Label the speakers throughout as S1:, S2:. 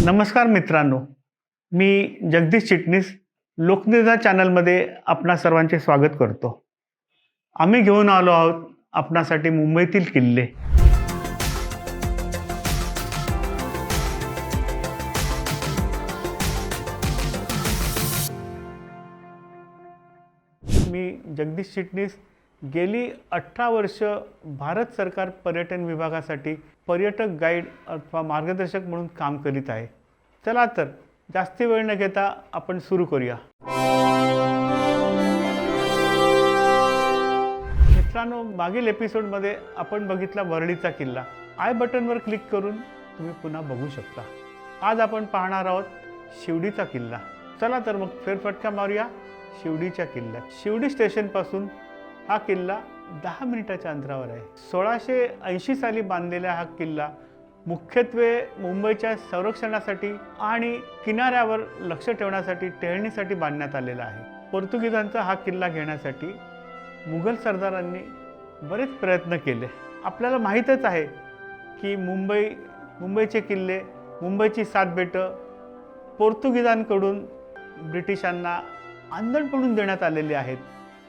S1: नमस्कार मित्रांनो मी जगदीश चिटणीस लोकनिर्धार चॅनलमध्ये आपणा सर्वांचे स्वागत करतो. आम्ही घेऊन आलो आहोत आपणासाठी मुंबईतील किल्ले. मी जगदीश चिटणीस गेली अठरा वर्ष भारत सरकार पर्यटन विभागासाठी पर्यटक गाईड अथवा मार्गदर्शक म्हणून काम करीत आहे. चला तर जास्ती वेळ न घेता आपण सुरू करूया. मित्रांनो मागील एपिसोडमध्ये आपण बघितला वरळीचा किल्ला. आय बटनवर क्लिक करून तुम्ही पुन्हा बघू शकता. आज आपण पाहणार आहोत शिवडीचा किल्ला. चला तर मग फेरफटका मारूया शिवडीच्या किल्ल्यात. शिवडी स्टेशनपासून हा किल्ला दहा मिनिटाच्या अंतरावर आहे. सोळाशे ऐंशी साली बांधलेला हा किल्ला मुख्यत्वे मुंबईच्या संरक्षणासाठी आणि किनाऱ्यावर लक्ष ठेवण्यासाठी टेहळणीसाठी बांधण्यात आलेला आहे. पोर्तुगीजांचा हा किल्ला घेण्यासाठी मुघल सरदारांनी बरेच प्रयत्न केले. आपल्याला माहीतच आहे की मुंबई मुंबईचे किल्ले मुंबईची सात बेटं पोर्तुगीजांकडून ब्रिटिशांना आंदण पडून देण्यात आलेली आहेत.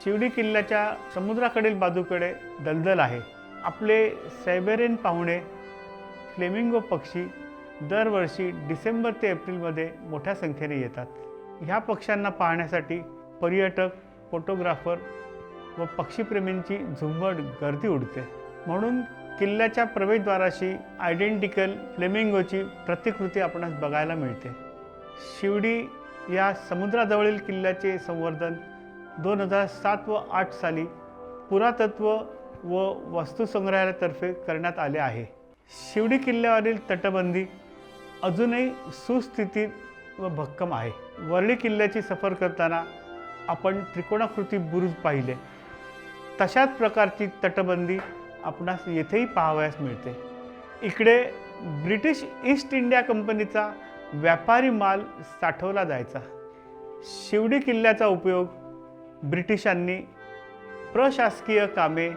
S1: शिवडी किल्ल्याच्या समुद्राकडील बाजूकडे दलदल आहे. आपले सायबेरियन पाहुणे फ्लेमिंगो पक्षी दरवर्षी डिसेंबर ते एप्रिलमध्ये मोठ्या संख्येने येतात. ह्या पक्ष्यांना पाहण्यासाठी पर्यटक फोटोग्राफर व पक्षीप्रेमींची झुंबड गर्दी उडते. म्हणून किल्ल्याच्या प्रवेशद्वाराशी आयडेंटिकल फ्लेमिंगोची प्रतिकृती आपणास बघायला मिळते. शिवडी या समुद्राजवळील किल्ल्याचे संवर्धन दोन हजार सात व आठ साली पुरातत्व व वस्तुसंग्रहालयातर्फे करण्यात आले आहे. शिवडी किल्ल्यावरील तटबंदी अजूनही सुस्थितीत व भक्कम आहे. वरळी किल्ल्याची सफर करताना आपण त्रिकोणाकृती बुरुज पाहिले. तशाच प्रकारची तटबंदी आपणास येथेही पाहावयास मिळते. इकडे ब्रिटिश ईस्ट इंडिया कंपनीचा व्यापारी माल साठवला जायचा. शिवडी किल्ल्याचा उपयोग ब्रिटिशांनी प्रशासकीय कामे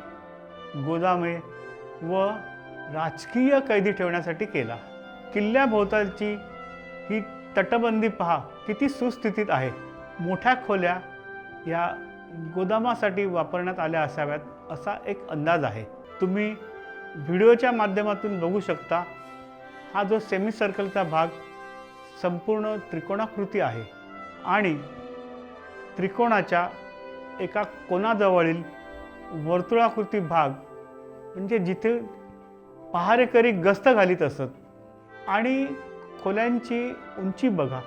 S1: गोदामे व राजकीय कैदी ठेवण्यासाठी केला. किल्ल्याभोवतालची ही तटबंदी पहा किती सुस्थितीत आहे. मोठ्या खोल्या या गोदामासाठी वापरण्यात आल्या असाव्यात असा एक अंदाज आहे. तुम्ही व्हिडिओच्या माध्यमातून बघू शकता हा जो सेमी सर्कलचा भाग संपूर्ण त्रिकोणाकृती आहे आणि त्रिकोणाच्या एका कोणाजवळील वर्तुळाकृती भाग म्हणजे जिथे पहारेकरी गस्त घालीत असत आणि खोल्यांची उंची बघा.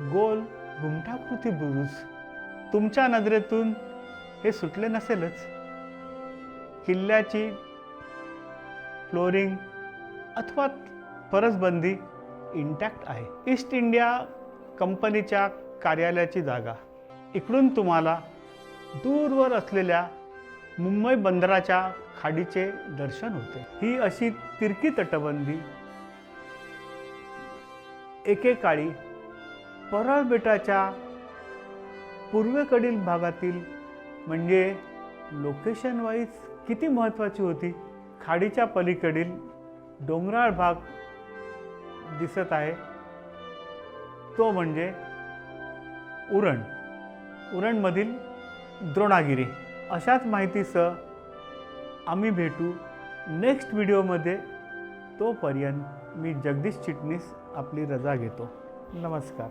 S1: गोल घुमटाकृती बुरुज. तुमच्या नजरेतून हे सुटले नसेलच. किल्ल्याची फ्लोरिंग अथवा परसबंदी इंटॅक्ट आहे. ईस्ट इंडिया कंपनीच्या कार्यालयाची जागा. इकडून तुम्हाला दूरवर असलेल्या मुंबई बंदराच्या खाडीचे दर्शन होते. ही अशी तिरकी तटबंदी एकेकाळी परळ बेटाच्या पूर्वेकडील भागातील म्हणजे लोकेशन वाईज किती महत्त्वाची होती खाडीच्या पलीकडील डोंगराळ भाग दिसत आहे. तो म्हणजे उरण. उरणमधील द्रोणागिरी. अशाच माहितीसह आम्ही भेटू नेक्स्ट व्हिडिओमध्ये तोपर्यंत मी जगदीश चिटणीस आपली रजा घेतो. नमस्कार.